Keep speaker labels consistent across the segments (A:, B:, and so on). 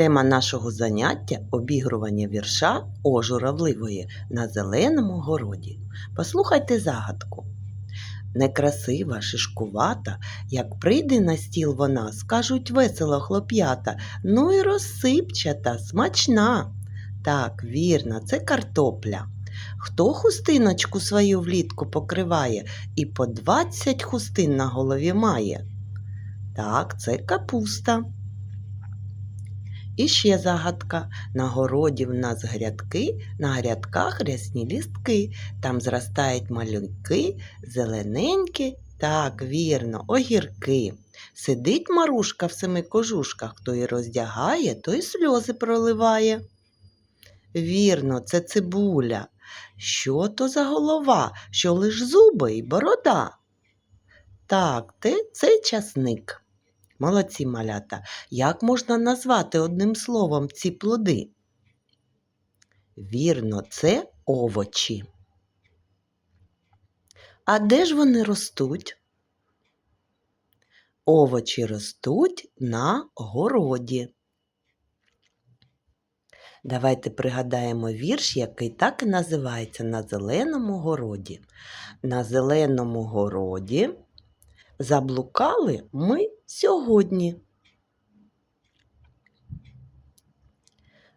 A: Тема нашого заняття обігрування вірша О журавливої на зеленому городі. Послухайте загадку. Некрасива, шишкувата, як прийде на стіл вона, скажуть весело хлоп'ята, ну і розсипчата, смачна. Так, вірно, це картопля. Хто хустиночку свою влітку покриває і по двадцять хустин на голові має? Так, це капуста. І ще загадка. На городі в нас грядки, на грядках рясні лістки. Там зростають малюнки, зелененькі, так, вірно, огірки. Сидить Марушка в семи кожушках, хто її роздягає, той сльози проливає. Вірно, це цибуля. Що то за голова, що лиш зуби й борода? Так, те це часник. Молодці малята. Як можна назвати одним словом ці плоди? Вірно, це овочі. А де ж вони ростуть? Овочі ростуть на городі. Давайте пригадаємо вірш, який так і називається на зеленому городі. На зеленому городі заблукали ми сьогодні.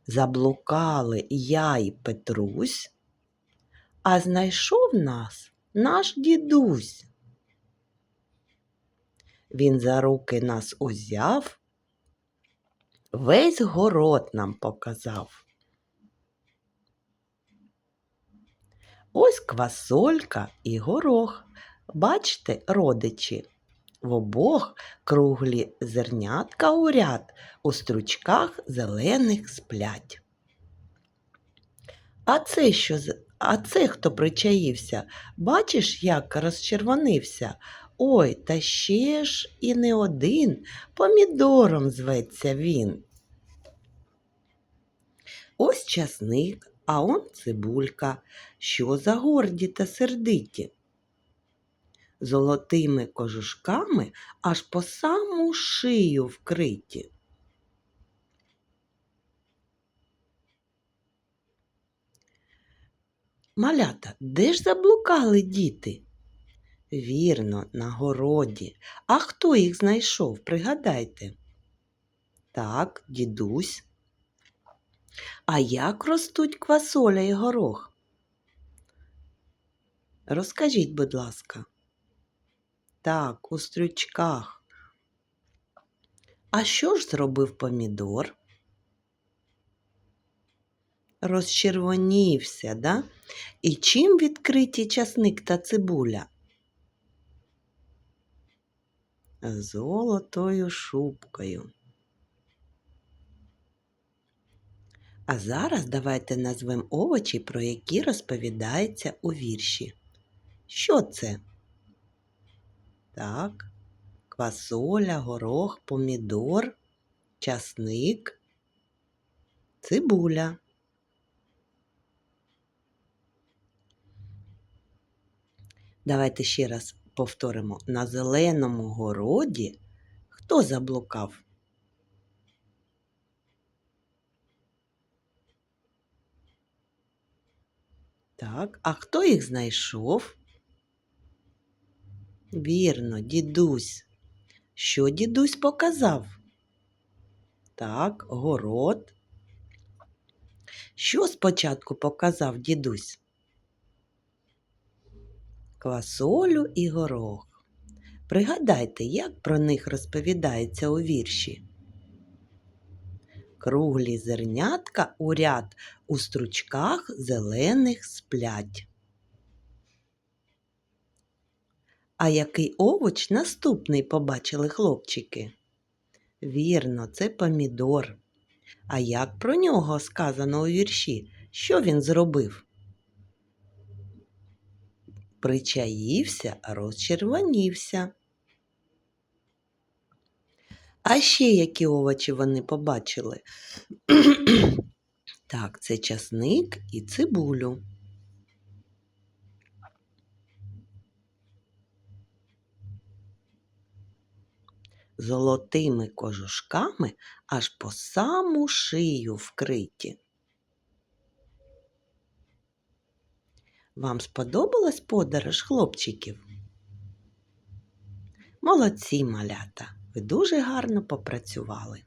A: Заблукали я й Петрусь, а знайшов нас наш дідусь. Він за руки нас узяв, весь город нам показав. Ось квасолька і горох. Бачте, родичі, в обох круглі зернятка у ряд, у стручках зелених сплять. А це що а це хто причаївся? Бачиш, як розчервонився? Ой, та ще ж і не один, помідором зветься він. Ось часник, а он цибулька. Що за горді та сердиті? Золотими кожушками аж по саму шию вкриті. Малята, де ж заблукали діти? Вірно, на городі. А хто їх знайшов? Пригадайте. Так, дідусь. А як ростуть квасоля і горох? Розкажіть, будь ласка. Так, у стрючках. А що ж зробив помідор? Розчервонівся, да? І чим відкриті часник та цибуля? Золотою шубкою. А зараз давайте назвемо овочі, про які розповідається у вірші. Що це? Так, квасоля, горох, помідор, часник, цибуля. Давайте ще раз повторимо. На зеленому городі хто заблукав? Так, а хто їх знайшов? Вірно, дідусь. Що дідусь показав? Так, город. Що спочатку показав дідусь? Квасолю і горох. Пригадайте, як про них розповідається у вірші. Круглі зернятка у ряд у стручках зелених сплять. А який овоч наступний побачили хлопчики? Вірно, це помідор. А як про нього сказано у вірші? Що він зробив? Причаївся, розчервонівся. А ще які овочі вони побачили? так, це часник і цибулю. Золотими кожушками аж по саму шию вкриті. Вам сподобалась подорож хлопчиків? Молодці малята, ви дуже гарно попрацювали.